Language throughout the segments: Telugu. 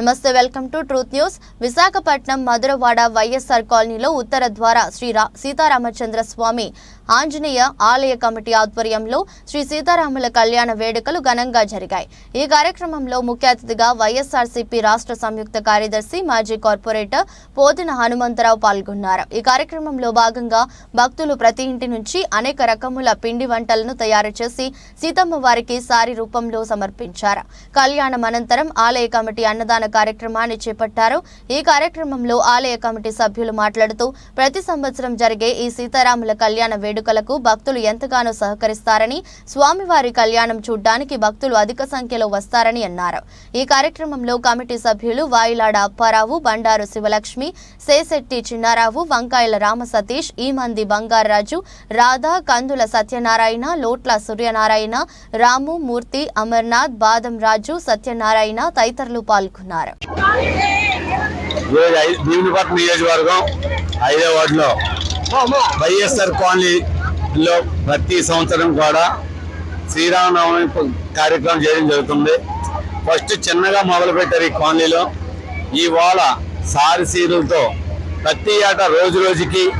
నమస్తే welcome to truth news. Visakhapatnam Madhurawada YSR కాలనీలో ఉత్తర ద్వారా శ్రీ సీతారామచంద్ర స్వామి ఆంజనేయ ఆలయ కమిటీ ఆధ్వర్యంలో శ్రీ సీతారాముల కళ్యాణ వేడుకలు ఘనంగా జరిగాయి. ఈ కార్యక్రమంలో ముఖ్య అతిథిగా వైఎస్ఆర్సీపీ రాష్ట్ర సంయుక్త కార్యదర్శి మాజీ కార్పొరేటర్ పోతిన హనుమంతరావు పాల్గొన్నారు. ఈ కార్యక్రమంలో భాగంగా భక్తులు ప్రతి ఇంటి నుంచి అనేక రకముల పిండి వంటలను తయారు చేసి సీతమ్మ వారికి సారి రూపంలో సమర్పించారు. కళ్యాణం అనంతరం ఆలయ కమిటీ అన్నదాన కార్యక్రమాన్ని చేపట్టారు. ఈ కార్యక్రమంలో ఆలయ కమిటీ సభ్యులు మాట్లాడుతూ ప్రతి సంవత్సరం జరిగే ఈ సీతారాముల కళ్యాణ వేడుకలకు భక్తులు ఎంతగానో సహకరిస్తారని స్వామివారి కళ్యాణం చూడ్డానికి భక్తులు అధిక సంఖ్యలో వస్తారని అన్నారు. ఈ కార్యక్రమంలో కమిటీ సభ్యులు వాయిలాడ అప్పారావు బండారు శివలక్ష్మి సేశెట్టి చిన్నారావు వంకాయల రామ సతీష్ ఈమంది బంగారాజు రాధా కందుల సత్యనారాయణ లోట్ల సూర్యనారాయణ రాము మూర్తి అమర్నాథ్ బాదం రాజు సత్యనారాయణ తదితరులు పాల్గొన్నారు. పేర్కొన్నారు ఐ- నియోజకవర్గం ఐదో వార్డులో వైఎస్ఆర్ కాలనీలో ప్రతి సంవత్సరం కూడా శ్రీరామనవమి కార్యక్రమం చేయడం జరుగుతుంది. ఫస్ట్ చిన్నగా మొదలు పెట్టారు ఈ కాలనీలో. ఇవాళ సారి సీరులతో ప్రతి ఏటా రోజు రోజుకి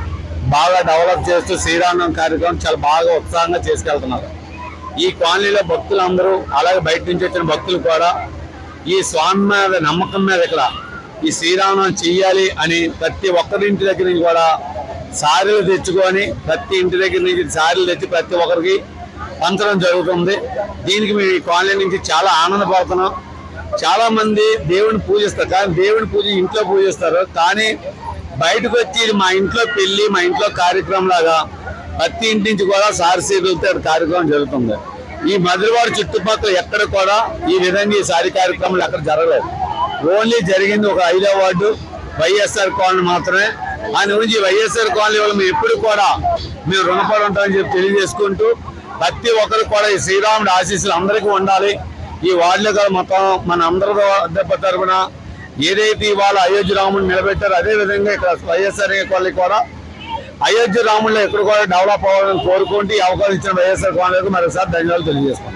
బాగా డెవలప్ చేస్తూ శ్రీరామనవమి కార్యక్రమం చాలా బాగా ఉత్సాహంగా చేసుకెళ్తున్నారు. ఈ కాలనీలో భక్తులందరూ అలాగే బయట నుంచి వచ్చిన భక్తులు కూడా ఈ స్వామి మీద నమ్మకం మీద ఇక్కడ ఈ శ్రీరామనం చెయ్యాలి అని ప్రతి ఒక్కరి ఇంటి దగ్గర నుంచి కూడా సారీలు తెచ్చుకొని ప్రతి ఇంటి దగ్గర నుంచి సారీలు తెచ్చి ప్రతి ఒక్కరికి పంచడం జరుగుతుంది. దీనికి మేము ఈ కాలనీ నుంచి చాలా ఆనందపడుతున్నాం. చాలా మంది దేవుని పూజిస్తారు. కానీ దేవుని పూజ ఇంట్లో పూజిస్తారు. కానీ బయటకు వచ్చి మా ఇంట్లో పెళ్ళి మా ఇంట్లో కార్యక్రమం లాగా ప్రతి ఇంటి నుంచి కూడా సారసీలతో కార్యక్రమం జరుగుతుంది. ఈ మధురవాడ చుట్టుపక్కల ఎక్కడ కూడా ఈ విధంగా ఈ సారి కార్యక్రమాలు ఎక్కడ జరగలేదు. ఓన్లీ జరిగింది ఒక ఐదో వార్డు వైఎస్ఆర్ కాలనీ మాత్రమే. ఆయన గురించి వైఎస్ఆర్ కాలనీ వాళ్ళు మేము ఎప్పుడు కూడా మేము రుణపడి ఉంటామని చెప్పి తెలియజేసుకుంటూ ప్రతి ఒక్కరు కూడా ఈ శ్రీరాముడి ఆశీస్సులు అందరికీ ఉండాలి. ఈ వార్డులో కూడా మొత్తం మన అందరి దెబ్బ తరపున ఏదైతే ఇవాళ అయోధ్య రాముడిని నిలబెట్టారో అదే విధంగా ఇక్కడ వైఎస్ఆర్ కాలనీ కూడా అయోధ్య రాముళ్ళు ఎక్కడ కూడా డెవలప్ అవ్వాలని కోరుకుంటూ ఈ అవకాశం ఇచ్చిన వైఎస్ఆర్ కాంగ్రెస్ మరొకసారి ధన్యవాదాలు తెలియజేస్తాం